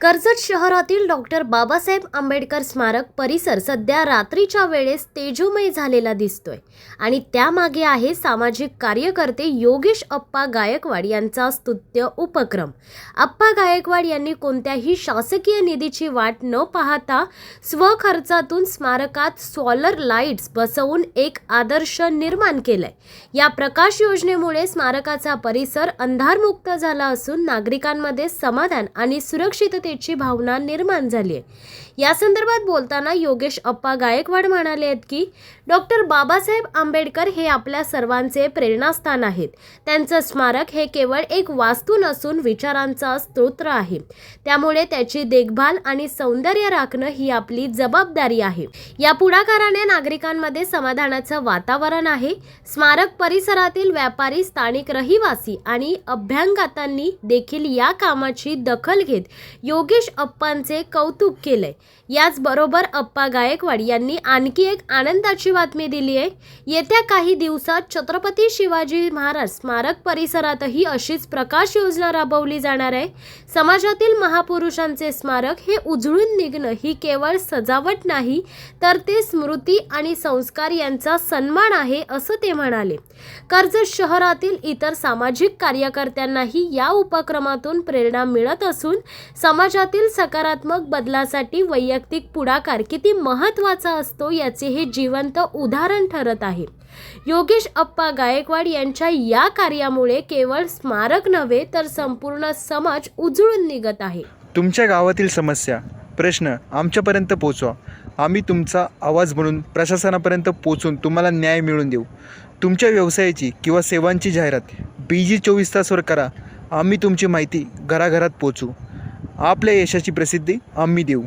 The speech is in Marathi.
कर्जत शहरातील डॉक्टर बाबासाहेब आंबेडकर स्मारक परिसर सध्या रात्रीच्या वेळेस तेजोमय झालेला दिसतोय. आणि त्यामागे आहे सामाजिक कार्यकर्ते योगेश अप्पा गायकवाड यांचा स्तुत्य उपक्रम. अप्पा गायकवाड यांनी कोणत्याही शासकीय निधीची वाट न पाहता स्वखर्चातून स्मारकात सॉलर लाईट्स बसवून एक आदर्श निर्माण केलाय. या प्रकाश योजनेमुळे स्मारकाचा परिसर अंधारमुक्त झाला असून नागरिकांमध्ये समाधान आणि सुरक्षितते सुरक्षिततेची भावना निर्माण झाली आहे. या संदर्भात बोलताना योगेश अप्पा गायकवाड म्हणाले आहेत की डॉक्टर बाबासाहेब आंबेडकर हे आपल्या सर्वांचे प्रेरणास्थान आहेत. त्यांचं स्मारक हे केवळ एक वास्तू नसून विचारांचा स्तोत्र आहे. त्यामुळे त्याची देखभाल आणि सौंदर्य राखणं ही आपली जबाबदारी आहे. या पुढाकाराने नागरिकांमध्ये समाधानाचं वातावरण आहे. स्मारक परिसरातील व्यापारी स्थानिक रहिवासी आणि अभ्यंगतांनी देखील या कामाची दखल घेत योगेश अप्पांचे कौतुक केलंय. याचबरोबर अप्पा गायकवाड यांनी आणखी एक आनंदाची बातमी दिली आहे. येत्या काही दिवसात छत्रपती शिवाजी महाराज स्मारक परिसरातही अशीच प्रकाश योजना राबवली जाणार आहे. समाजातील महापुरुषांचे स्मारक हे उजळून निघणं ही केवळ सजावट नाही तर ते स्मृती आणि संस्कार यांचा सन्मान आहे असं ते म्हणाले. कर्जत शहरातील इतर सामाजिक कार्यकर्त्यांनाही या उपक्रमातून प्रेरणा मिळत असून समाज समाजातील सकारात्मक बदलासाठी वैयक्तिक पुढाकार किती महत्त्वाचा असतो याचे हे जिवंत उदाहरण ठरत आहे. योगेश अप्पा गायकवाड यांच्या या कार्यामुळे केवळ स्मारक नव्हे तर संपूर्ण समाज उजळून निघत आहे. तुमच्या गावातील समस्या प्रश्न आमच्यापर्यंत पोचवा. आम्ही तुमचा आवाज म्हणून प्रशासनापर्यंत पोचून तुम्हाला न्याय मिळवून देऊ. तुमच्या व्यवसायाची किंवा सेवांची जाहिरात बी जी चोवीस तासवर करा. आम्ही तुमची माहिती घराघरात पोचू आपल्या यशाची प्रसिद्धी आम्ही देऊ.